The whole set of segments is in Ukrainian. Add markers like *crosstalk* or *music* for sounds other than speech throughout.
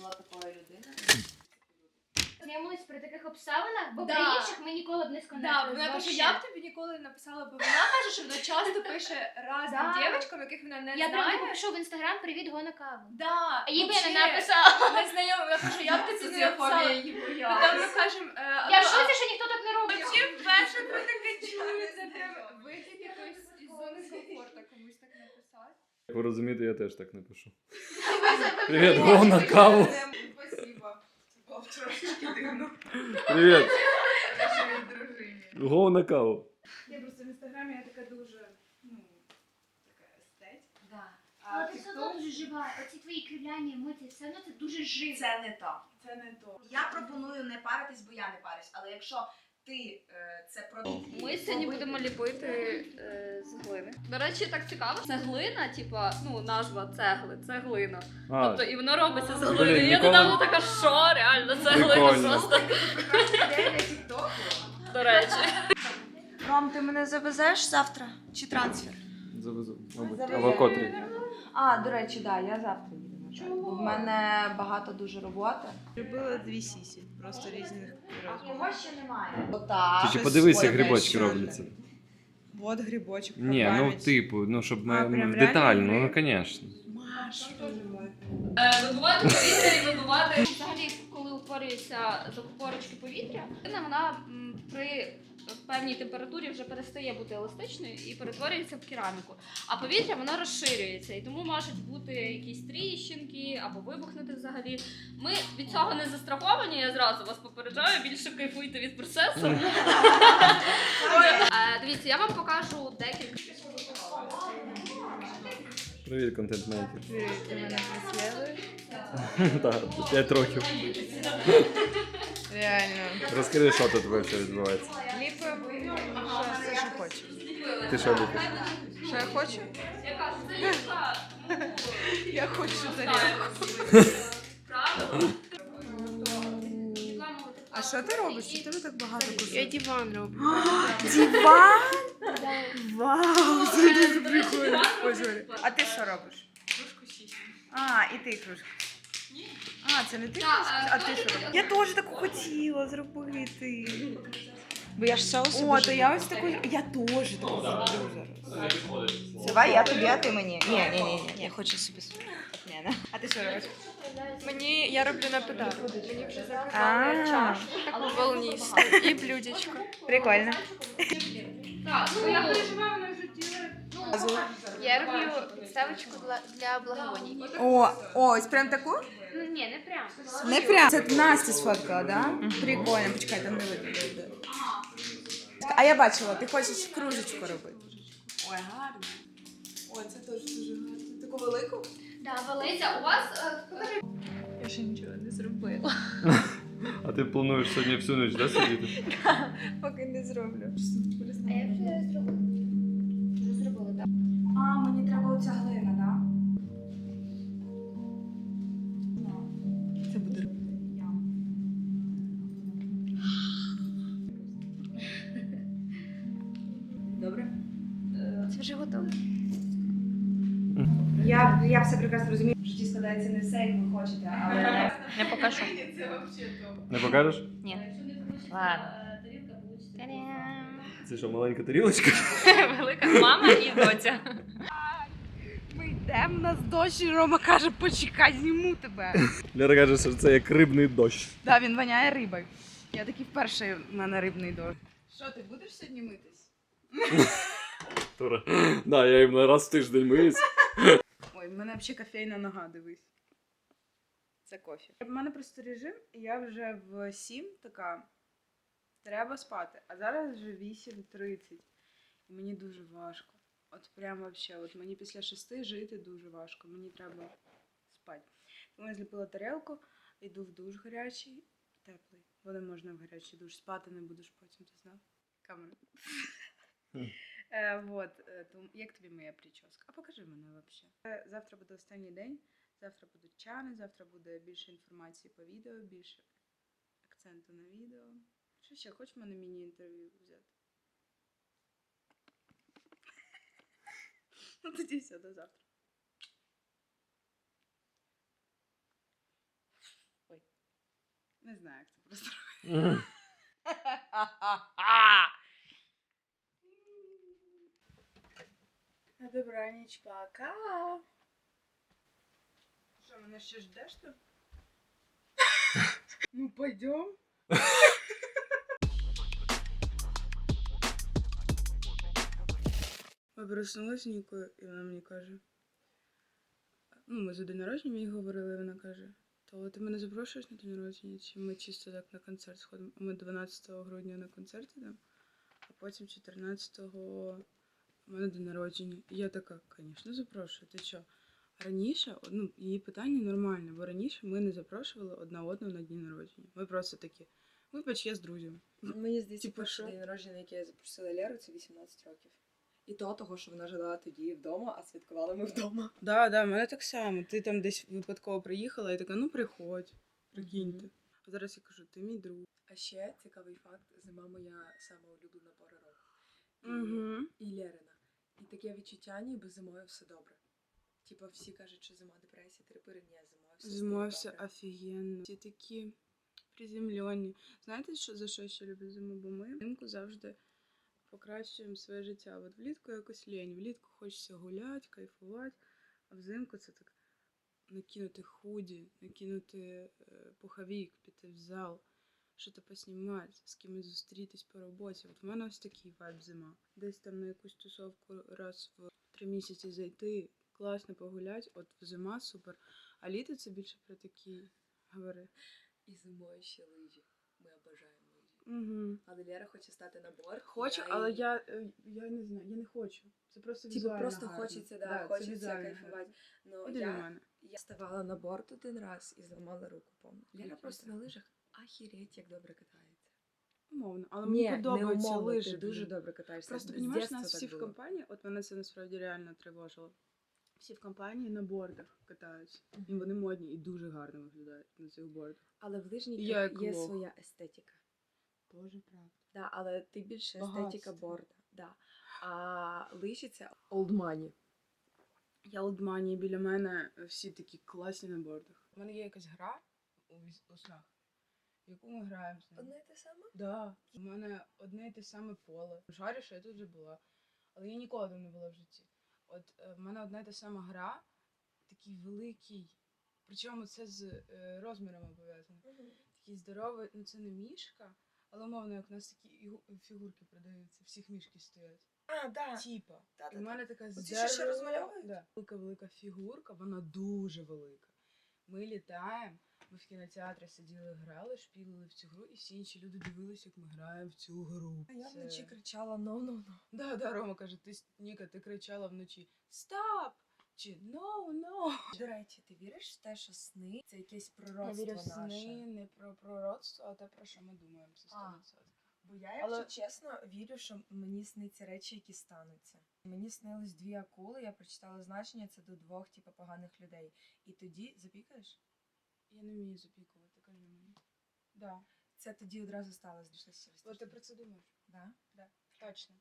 була такою людиною. Знайомились при таких обставинах, бо Да. при інших ми ніколи б не Да, сконтактували. вона каже, я б тобі ніколи не написала, бо вона каже, що вона часто пише разним Да. дівчаткам, яких вона не Я прям знає. пішов в інстаграм, привіт, го на каву. Да, А їй би я не написала. Незнайома, я кажу, я б тобі не написала. Її Потім ми кажемо, е, Я в шоці, що ніхто так не робить. Чи вперше про таке чую? Це прям вихід якоїсь із зони комфорту комусь так написати. Як ви розумієте, я теж так напишу. *laughs* Привіт, го на каву. Спасибо. Було трошечки дивно. Привіт, Нашій дружині. го на каву. Я просто в інстаграмі я така дуже, ну, така естет. Да. А ти все одно дуже жива. Оці твої кривляння емоції, все одно це дуже живо. Це не то. це не то. Я пропоную не паритись, бо я не парюсь. Але якщо ти е, це про Ми сьогодні будемо ліпити е, з глини. До речі, так цікаво. Це глина, типа, ну, назва цегли, це глина. А, Тобто і воно робиться з Блін, глини. Я ніколи- недавно така, що реально, це глина Прикольно. просто. Ідея для тіктоку. До речі. Ром, ти мене завезеш завтра? Чи трансфер? завезу, мабуть. Завезе. А в? А, до речі, да, я завтра їду. на жаль. Бо В мене багато дуже роботи. Любила дві сісі, просто різних А його ще немає. Отак. Тільки щось подивися, як грибочки робляться. От грибочок. по Ні, ну типу, ну щоб А, ми прям ну, реально детально, ну звісно. Маш, Е, Вибивати повітря і вибивати. Взагалі, коли утворюється закупорочки повітря, вона м, при певній температурі вже перестає бути еластичною і перетворюється в кераміку. А повітря воно розширюється, і тому можуть бути якісь тріщинки або вибухнути взагалі. Ми від цього не застраховані, я зразу вас попереджаю, більше кайфуйте від процесу. Е, Дивіться, я вам покажу декілька. Привіт, контент-мейкер. ти мене? *laughs* Так, 5 років. Реально. Розкажи, що тут вообще відбувається. Ти що ліпиш? Що я хочу? Я хочу. Правда? А що ти робиш? Що тебе так багато кусок? Я диван роблю. *gasps* Диван? Вау, це дуже прикольно. А ти що робиш? Кружку сісі. А, і ти кружку. А, це не ти А ти що робиш? Я теж таку хотіла зробити. Бо я ж соус. О, то я ось таку. Я теж таку зроблю зараз. Давай я тобі, а ти мені. Ні, ні, ні, ні. Я хочу собі. Ні, не. А ти що робиш? Мені я роблю на подарок. Мені вже А. заказали чашу, таку волністу і блюдечко. Прикольно. Так, ну я переживаю. Я роблю підставочку для, для благовоній. О, о, ось прям таку? Ну ні, не прям. Не прям. Це Настя сфоткала, да? Прикольно, почекай, там не видно. буде. А я бачила, ти хочеш кружечку робити. Ой, гарно. Ой, це теж дуже гарно. Таку велику? Да, Валиця, у вас е, покажи. Я ще нічого не зробила. *laughs* А ти плануєш сьогодні всю ніч, да, сидіти? *laughs* Поки не зроблю. А я вже зробила. Вже зробила, так. А, мені треба оця глина, прекрасно розумію. В житті складається не все, як ви хочете, але Не покажу. *laughs* Це взагалі топ. Не покажеш? Ладно. Це що, маленька тарілочка? *laughs* Велика мама і доця. Ми йдемо, у нас дощ, і Рома каже, почекай, зніму тебе. *laughs* Лера каже, що це як рибний дощ. Да, він воняє рибою. Я такий вперше в мене рибний дощ. Що, ти будеш сьогодні митись? Тура. Да, я їм раз в тиждень миюсь. Ой, в мене взагалі кофейна нога, дивись. Це кофе. У мене просто режим, і я вже в 7 така. Треба спати. А зараз вже 8.30. І мені дуже важко. От прям вообще, от мені після 6 жити дуже важко. Мені треба спати. Тому я зліпила тарелку, йду в душ гарячий, теплий. Бо не можна в гарячий душ. Спати не будеш потім, ти знав? Камера. Е, вот, е, як тобі моя прическа? А покажи мене взагалі. Завтра буде останній день, завтра будуть чани, завтра буде більше інформації по відео, більше акценту на відео. Що ще, хочеш мене міні-інтерв'ю взяти? Ну тоді все, до завтра. Ой. Не знаю, як це просто. *laughs* *laughs* добраніч, пока. Що, мене ще ждеш тут? *laughs* Ну, пойдем. *laughs* Ми проснулися Нікою, і вона мені каже. Ну, ми за день народження їй говорили, і вона каже: то ти мене запрошуєш на день народження, чи ми чисто так на концерт сходимо? Ми 12 грудня на концерт йдемо, а потім 14-го у мене день народження. І я така, звісно, запрошую. Ти що? Раніше, ну, її питання нормальне, бо раніше ми не запрошували одна одну на дні народження. Ми просто такі, вибач, я з друзями. Мені здається, Типу, перший день народження, на який я запросила Леру, це 18 років. І то того, що вона жила тоді вдома, а святкували ми вдома. Да, да, в мене так само. Ти там десь випадково приїхала і така, ну приходь, прикиньте. А зараз я кажу, ти мій друг. А ще цікавий факт: зима моя сама улюблена пора року. І, Угу. і Лерина. І таке відчуття, ніби зимою все добре. Типа всі кажуть, що зима депресія, терпири, ні, зимою все Зимою все добре. офігенно. Всі такі приземлені. Знаєте, що за що я ще люблю зиму? Бо ми взимку завжди покращуємо своє життя. От влітку якось лінь. Влітку хочеться гуляти, кайфувати, а взимку це так накинути худі, накинути е, пуховик, піти в зал, щось поснімати, з кимось зустрітись по роботі. От в мене ось такий вайб зима. Десь там на якусь тусовку раз в три місяці зайти, класно погуляти, от зима супер. А літо це більше про такі говори. І зимою ще лижі. Ми обожаємо лижі. Угу. Але Лера хоче стати на борт. Хочу, я але їй- я, е, я не знаю, я не хочу. Це просто Типу просто гарно. хочеться, да, це хочеться кайфувати. Ну, я. Я ставала на борт один раз і зламала руку, помню. Лера просто на лижах ахіреть, як добре катається. Умовно, але мені подобаються не умовно, лижі. ти дуже добре катаєшся. Просто дєтства нас всі в компанії, от мене це насправді реально тривожило. Всі в компанії на бордах катаються. І вони модні і дуже гарно виглядають на цих бордах. Але в Я як є лох. своя естетика. Тоже правда. Да, але ти більше естетика Багатство. борда. Да. А лижі це old money. Я олдмані, біля мене всі такі класні на бордах. У мене є якась гра у, віс- у снах, яку ми граємо з ними. Одне й те саме? Да, у мене одне і те саме поле. Жарю, що я тут вже була. Але я ніколи там не була в житті. От е, в мене одна і та сама гра, такий великий. Причому це з е, розмірами пов'язано. Такий здоровий, ну це не мішка, але умовно, як у нас такі ігу- фігурки продаються, всіх мішки стоять. А, да. Типа. Да, І в мене така Оці, що ще здорова, розмальовують? да, велика велика фігурка, вона дуже велика. Ми літаємо. Ми в кінотеатрі сиділи, грали, шпілили в цю гру, і всі інші люди дивилися, як ми граємо в цю гру. А я Це- вночі кричала «no, no, no». Да, да, Рома каже, ти Ніка, ти кричала вночі Стоп! Чи no, no. До речі, ти віриш в те, що сни це якесь Я пророцтво вірю наше? сни не про пророцтво, а те, про що ми думаємо. Це А. 100%. Бо я, якщо Але- чесно, вірю, що мені сниться речі, які стануться. Мені снились дві акули, я прочитала значення, це до двох, типу, поганих людей. І тоді запікаєш? Я не вмію запікувати, кажи мені. Да. Це тоді одразу сталося. Щось через От ти про це думаєш? Да? Точно.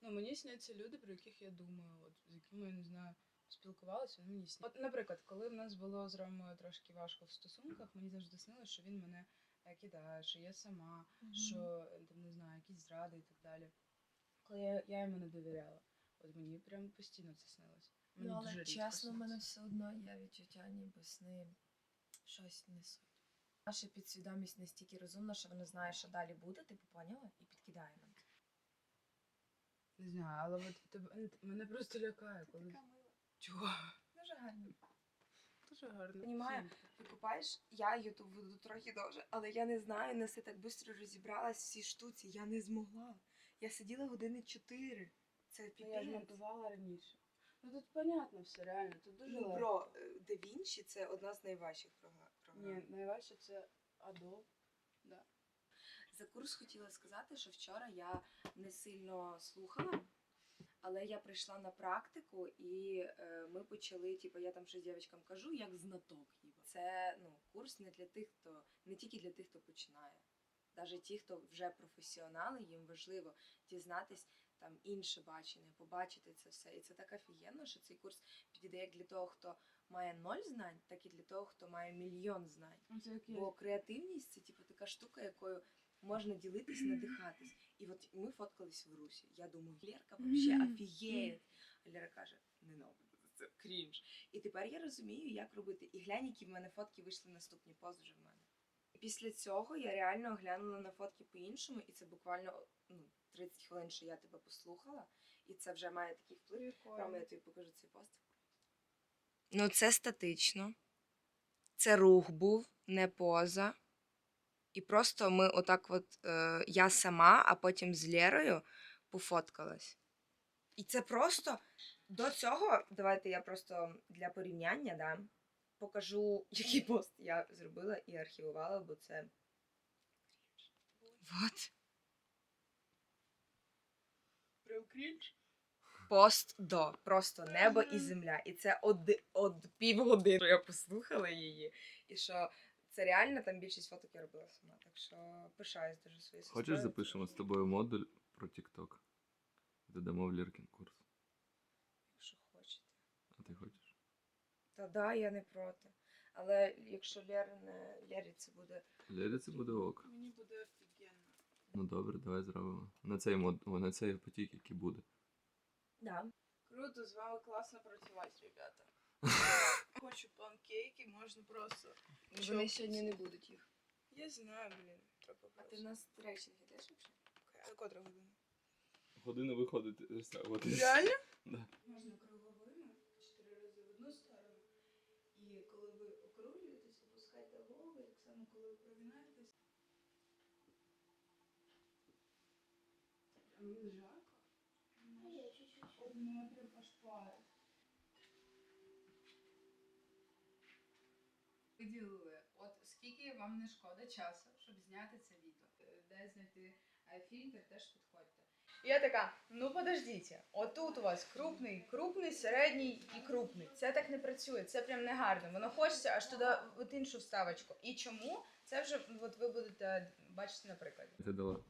Ну, мені сняться люди, про яких я думаю, от, з якими я не знаю, спілкувалася, вони мені сняться. От, наприклад, коли в нас було з Ромою трошки важко в стосунках, мені завжди снилося, що він мене е, кидає, що я сама, що е, там не знаю, якісь зради і так далі. Коли я, я йому не довіряла. От мені прям постійно це снилось. Мені Ну, дуже але рідко чесно, в мене все одно є відчуття, ніби сни щось несуть. Наша підсвідомість настільки розумна, що вона знає, що далі буде, типу поняла, і підкидає нам. Не знаю, але от тебе, мене просто лякає, коли. Чого? Дуже гарно. Дуже гарно. Понімаю. Ти купаєш, я ютуб веду трохи довше, але я не знаю, не все так швидко розібралась в цій штуці. Я не змогла. Я сиділа години чотири. Це Ну, я ж монтувала раніше. Ну тут понятно все, реально, тут дуже Ну, легко. бро, е, DaVinci це одна з найважчих програ- програм. Ні, найважче це Adobe. Да. За курс хотіла сказати, що вчора я не сильно слухала, але я прийшла на практику і е, ми почали, типу, я там щось дівчатам кажу, як знаток. ніби. Це ну, курс не для тих, хто не тільки для тих, хто починає. Навіть ті, хто вже професіонали, їм важливо дізнатись там інше бачення, побачити це все. І це так офігенно, що цей курс підійде як для того, хто має ноль знань, так і для того, хто має мільйон знань. Оце Бо креативність це типу така штука, якою можна ділитись, надихатись. І от ми фоткались в Русі. Я думаю, Лерка вообще офігеє. А Лера каже, ненавиду, це крінж. І тепер я розумію, як робити. І глянь, які в мене фотки вийшли наступні вже в мене. Після цього я реально оглянула на фотки по-іншому, і це буквально ну, 30 хвилин, що я тебе послухала, і це вже має такий вплив. Рома, я тобі покажу цей пост. Ну, це статично. Це рух був, не поза. І просто ми отак от е, я сама, а потім з Лєрою пофоткалась. І це просто до цього, давайте я просто для порівняння да, покажу, *laughs* який пост я зробила і архівувала, бо це. Вот. Прям крінж. Пост до. Просто небо і земля. І це од, од півгодини, що я послухала її. І що це реально там більшість фоток я робила сама. Так що пишаюсь дуже своєю сестрою. Хочеш запишемо з тобою модуль про TikTok? Додамо в Ліркін курс. Якщо хочете. А ти хочеш? Та да, я не проти. Але якщо Лєра не Лєрі це буде. Лері це буде ок. Мені буде офігенно. Ну добре, давай зробимо. На цей мод, на цей потік, який буде. Да. Круто, з вами класно працювати, ребята. *laughs* Хочу панкейки, можна просто. Вони сьогодні не будуть їх. Я знаю, блін. Треба А ти в нас трекінг ідеш взагалі? А котра година? Година виходить. Реально? *laughs* Да. Можна круговими, чотири рази в одну сторону. І коли ви округлюєтесь, опускайте голову, так само, коли ви прогинаєтесь. Прям жарко. Ой, мене прям аж. Виділили, от скільки вам не шкода часу, щоб зняти це відео. Е, Де знайти фільтр, теж підходьте. Я така, ну подождіть, отут у вас крупний, крупний, середній і крупний. Це так не працює, це прям не гарно. Воно хочеться аж туди от іншу вставочку. І чому? Це вже от ви будете бачити на прикладі. Ти дала.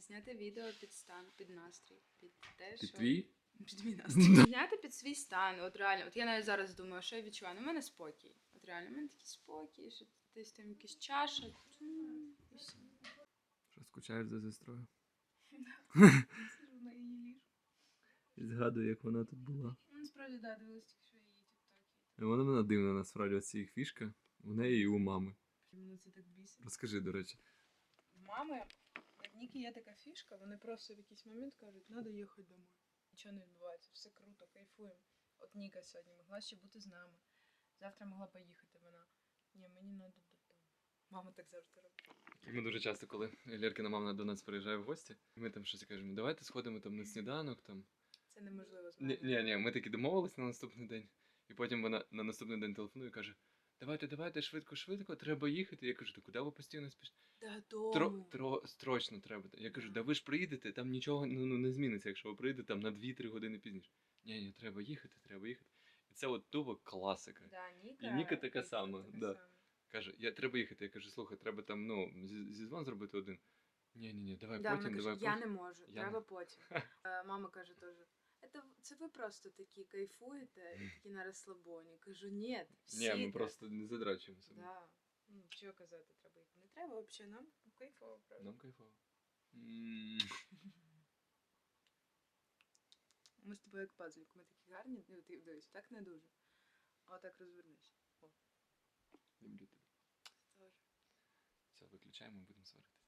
Зняти відео під стан, під настрій, під те, Під що... твій? *laughs* Під мій настрій. *laughs* Зняти під свій стан. От реально, от я навіть зараз думаю, що я відчуваю. Ну, в мене спокій. От реально, в мене такий спокій, що десь там якісь чаша. м, і все. Що скучаєш за сестрою? *laughs* Сижу на її ліжку. Згадую, як вона тут була. Ну, Насправді, да, дивилась тільки що її тіктоки. І вона мене дивна насправді оці їх фішка. У неї і у мами. Мене це так бісить. Розкажи, до речі. В мами, в Ніки є така фішка, вони просто в якийсь момент кажуть, треба їхати домой. Нічого не відбувається, все круто, кайфуємо. От Ніка сьогодні могла ще бути з нами. Завтра могла поїхати вона. Ні, мені треба додому. Мама так завжди робить. Ми дуже часто, коли Лєркина мама до нас приїжджає в гості, ми там щось кажемо, давайте сходимо там на сніданок. там. Це неможливо з Ні, ні, ні, ми таки домовились на наступний день. І потім вона на наступний день телефонує і каже: Давайте, давайте, швидко, швидко, треба їхати. Я кажу, та куди ви постійно спішите? Тро, тро, строчно треба. Я кажу, да ви ж приїдете, там нічого ну, ну, не зміниться, якщо ви приїдете там на 2-3 години пізніше. Ні, ні, треба їхати, треба їхати. І це от тупо класика. Да, Ніка, І Ніка така сама, така да. сама. Каже, я треба їхати. Я кажу, слухай, треба там, ну, зі- зізвон зробити один. Ні, ні, ні, давай Да, потім, вона давай каже, я не можу, Я треба не- потім. *laughs* Е, Мама каже теж. Це, це ви просто такі кайфуєте, такі на розслабоні. Кажу, ні, всі Ні, ми просто не задрачуємо себе. Да. Ну, чого казати, треба Не треба нам кайфово, правда. Нам кайфово. М, Ми з тобою як пазлик, ми такі гарні, ну, ти дивись, так не дуже. А отак розвернись. Люблю тебе. Все, виключаємо, будемо сваритися.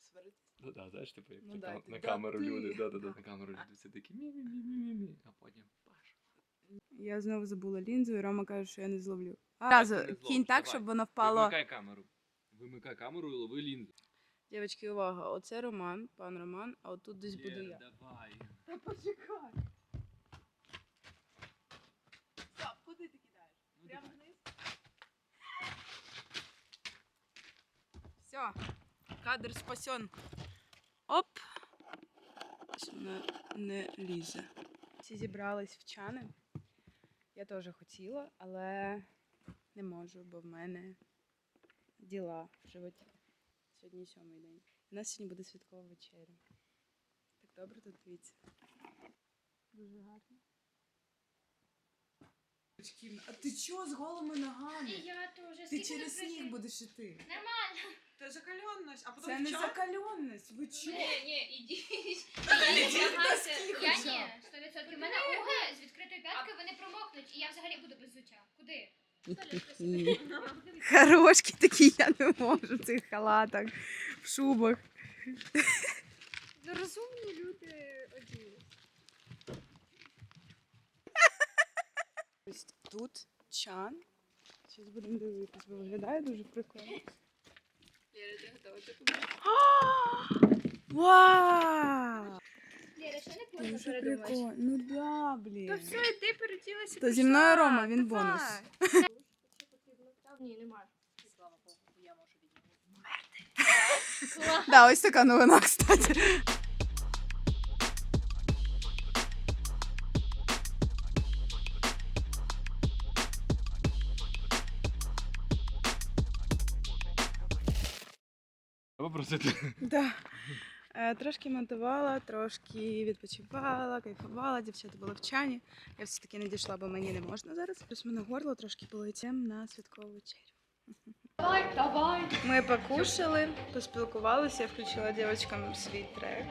Сваритись. Ну да, знаєш, типу, як Ну на, да, кам- ти- на да камеру ти. люди, да, да, да, на камеру люди всі такі мі-мі-мі-мі-мі, а потім паш. Я знову забула лінзу, і Рома каже, що я не зловлю. не Разу зловиш, кінь так, давай. щоб воно впало. Вимикай камеру. Вимикай камеру і лови лінзу. Дівчатки, увага, оце Роман, пан Роман, а отут десь буду я. давай. Та почекай. Стоп, куди ти кидаєш? Ну, Прямо давай. вниз? Все, кадр спасен. Оп. Не, не лізе. Всі зібрались в чани. Я теж хотіла, але не можу, бо в мене діла в животі. Сьогодні сьомий день. У нас сьогодні буде святкова вечеря. Так добре тут дивіться. Дуже гарно. А ти чого з голими ногами? я теж. Ти скільки через ви сніг пройшли? будеш іти. Нормально. Це закальонність, а потім Це не вчора- закальонність. Ви чого? Ні, ні, ідіть. Ідіть носки Я ні, 100%. У мене уги з відкритої п'ятки, вони промокнуть, і я взагалі буду без взуття. Куди? Хорошки такі, я не можу в цих халатах, в шубах. Розумні люди оділи. Ось *laughs* тут чан. Зараз будемо дивитися, бо виглядає дуже прикольно. Вау! Лєра, ще не поздно Дуже прикольно. Ну да, блін. То все, йди переділася. То зі мною Рома, він бонус. *laughs* Ні, немає. Да, ось така новина, кстати. Або просити. Да. Е, Трошки монтувала, трошки відпочивала, кайфувала, дівчата були в чані. Я все-таки не дійшла, бо мені не можна зараз. Плюс мене горло трошки Йдем на святкову вечерю. Давай, давай. Ми покушали, поспілкувалися, я включила дівчатам свій трек,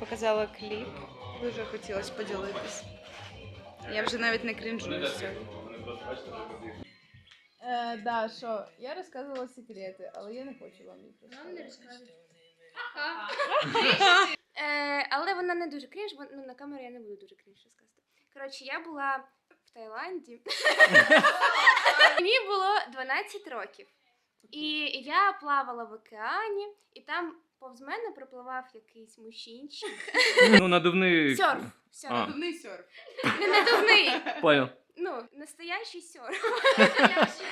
показала кліп. Дуже хотілося поділитися. Я вже навіть не крінжую з цього. Е, да, що, я розказувала секрети, але я не хочу вам їх Нам не розкажуть. Е, але вона не дуже крінж, бо ну, на камеру я не буду дуже крінж розказувати. Коротше, я була в Таїланді. *laughs* Мені було 12 років. І я плавала в океані, і там повз мене пропливав якийсь мужчинчик. Ну, надувний. Серф. Серф. А. Надувний серф. Не надувний. Понял. Ну, настоящий серф. *laughs*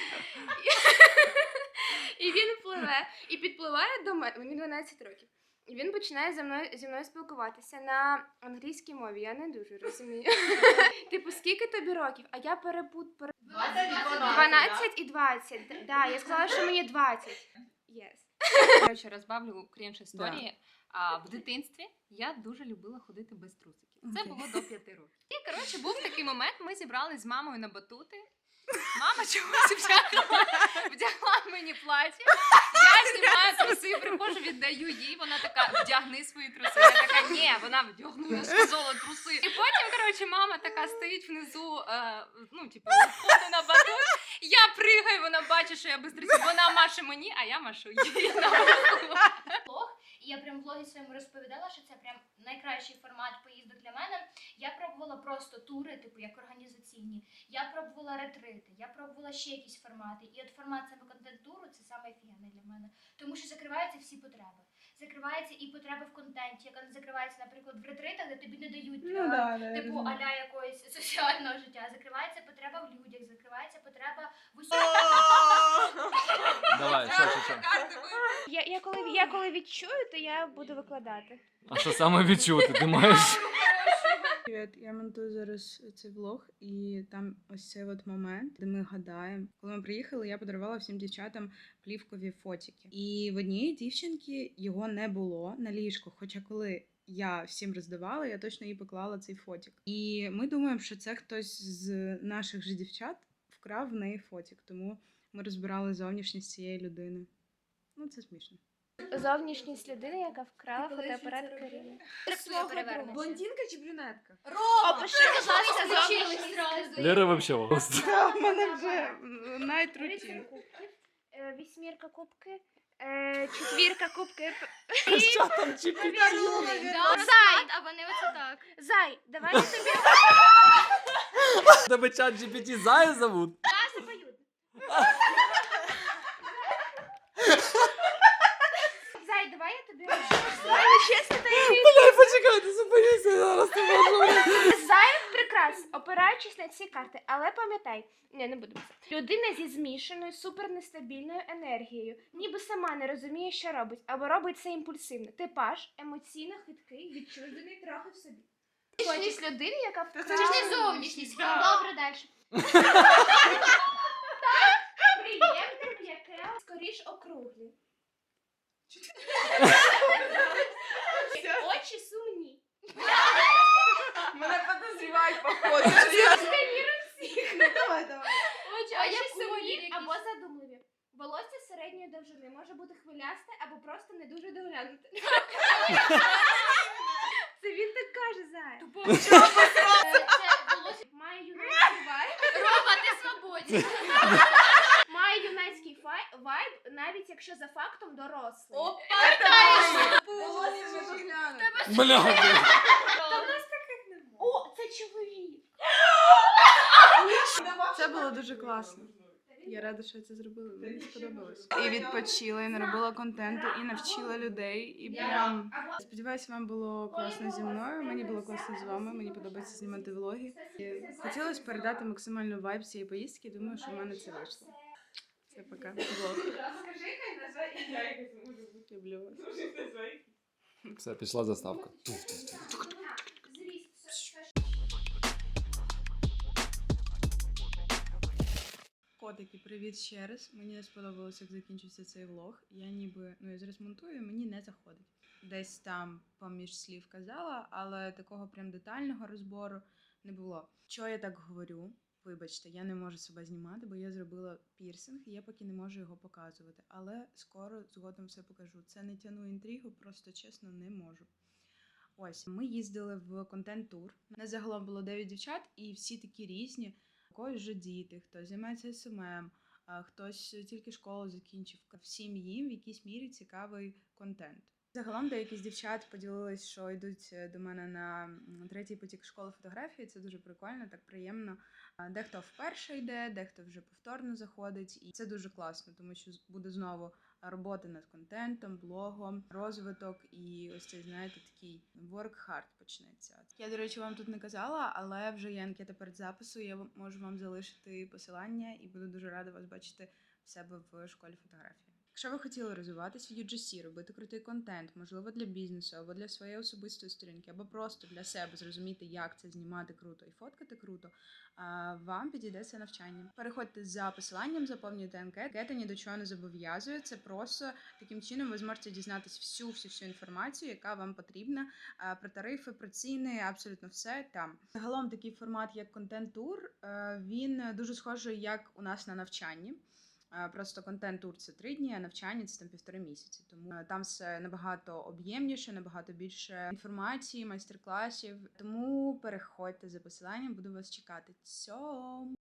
І він пливе, і підпливає до мене, мені 12 років. І він починає зі мною, зі мною спілкуватися на англійській мові. Я не дуже розумію. *laughs* Типу, скільки тобі років? А я перепут пере... 12 і 20. Да, я сказала, що мені 20. Yes. Коротше, розбавлю крінж історії. А в дитинстві я дуже любила ходити без трусиків. Це було до п'яти років. І коротше, був такий момент. Ми зібрались з мамою на батути. Мама чомусь вдягла, вдягла мені плаття. Я знімаю труси, приходжу, віддаю їй. Вона така, вдягни свої труси. Я така, ні, вона вдягнула, сказала труси. І потім, коротше, мама така стоїть внизу, е, ну, типу, входу на батут. Я пригаю, вона бачить, що я без трусів. Вона маше мені, а я машу їй на і я прям в блогі своєму розповідала, що це прям найкращий формат поїздок для мене. Я пробувала просто тури, типу як організаційні. Я пробувала ретрити, я пробувала ще якісь формати. І от формат саме контент-туру це саме офігенний для мене. Тому що закриваються всі потреби. Закривається і потреба в контенті, яка не закривається, наприклад, в ретритах, де тобі не дають Ну да, да, типу да. аля якоїсь соціального життя. Закривається потреба в людях, закривається потреба в усьому. Давай, що, що, що? Я, я, коли, я коли відчую, то я буду викладати. А що саме відчути? Ти маєш. Привіт, я монтую зараз цей влог, і там ось цей от момент, де ми гадаємо. Коли ми приїхали, я подарувала всім дівчатам плівкові фотики. І в однієї дівчинки його не було на ліжку. Хоча коли я всім роздавала, я точно їй поклала цей фотик. І ми думаємо, що це хтось з наших же дівчат вкрав в неї фотик. Тому ми розбирали зовнішність цієї людини. Ну, це смішно. Зовнішність людини, яка вкрала фотоапарат Каріни. Блондинка чи брюнетка? Опиши, будь ласка, зовнішність. Лера вообще волос. У мене вже рутін. Е, Вісьмірка кубки, е, четвірка кубки. Що там Зай, А вони оце так. зай, давай я тобі *laughs* Тебе чат GPT Зая зовут? запою. *laughs* Зай, давай я тобі. Зай, чесно, та я Бля, почекай, ти зупинися, зараз ти можу. Зайв прикрас, опираючись на ці карти, але пам'ятай, ні, не буду. Людина зі змішаною супернестабільною енергією, ніби сама не розуміє, що робить, або робить це імпульсивно. Типаж емоційно хиткий, відчужений трохи в собі. Зовнішність людини, яка Це ж не зовнішність. Добре, далі. Приємне, м'яке, скоріш округлі. *laughs* просто не дуже доглянуте. *laughs* Це він так каже, Зая. Має юнацький вайб. Рома, ти свободні. Має юнацький фай- вайб, навіть якщо за фактом дорослий. Волосся не доглянути. Бля, О, це чоловік. Це було дуже класно. Я рада, що я це зробила. Мені сподобалось. І відпочила, і наробила контенту, і навчила людей. І прям сподіваюся, вам було класно зі мною. Мені було класно з вами. Мені подобається знімати влоги. І хотілося передати максимально вайб цієї поїздки. і Думаю, що в мене це вийшло. Все, пока. Влог. Люблю вас. Все, пішла заставка. Котики, привіт ще раз. Мені не сподобалося, як закінчився цей влог. Я ніби ну я зараз монтую, мені не заходить. Десь там поміж слів казала, але такого прям детального розбору не було. Що я так говорю? Вибачте, я не можу себе знімати, бо я зробила пірсинг, і я поки не можу його показувати. Але скоро згодом все покажу. Це не тяну інтригу, просто чесно не можу. Ось ми їздили в контент-тур. Нас загалом було 9 дівчат, і всі такі різні. Когось вже діти, хтось займається СММ, хтось тільки школу закінчив. Всім їм в якійсь мірі цікавий контент. Загалом деякі з дівчат поділились, що йдуть е, до мене на третій потік школи фотографії. Це дуже прикольно, так приємно. Дехто вперше йде, дехто вже повторно заходить, і це дуже класно, тому що буде знову робота над контентом, блогом, розвиток і ось цей, знаєте, такий work hard почнеться. Я, до речі, вам тут не казала, але вже є анкета перед запису. Я можу вам залишити посилання і буду дуже рада вас бачити в себе в школі фотографії. Якщо ви хотіли розвиватися в UGC, робити крутий контент, можливо, для бізнесу або для своєї особистої сторінки, або просто для себе зрозуміти, як це знімати круто і фоткати круто, вам підійде це навчання. Переходьте за посиланням, заповнюйте анкету. Анкета ні до чого не зобов'язує. Це просто таким чином ви зможете дізнатись всю всю всю інформацію, яка вам потрібна про тарифи, про ціни, абсолютно все там. Загалом такий формат, як контент-тур, е, він дуже схожий, як у нас на навчанні. Просто контент-тур це три дні, а навчання це там півтори місяці. Тому е, там все набагато об'ємніше, набагато більше інформації, майстер-класів. Тому переходьте за посиланням, буду вас чекати. Цьом!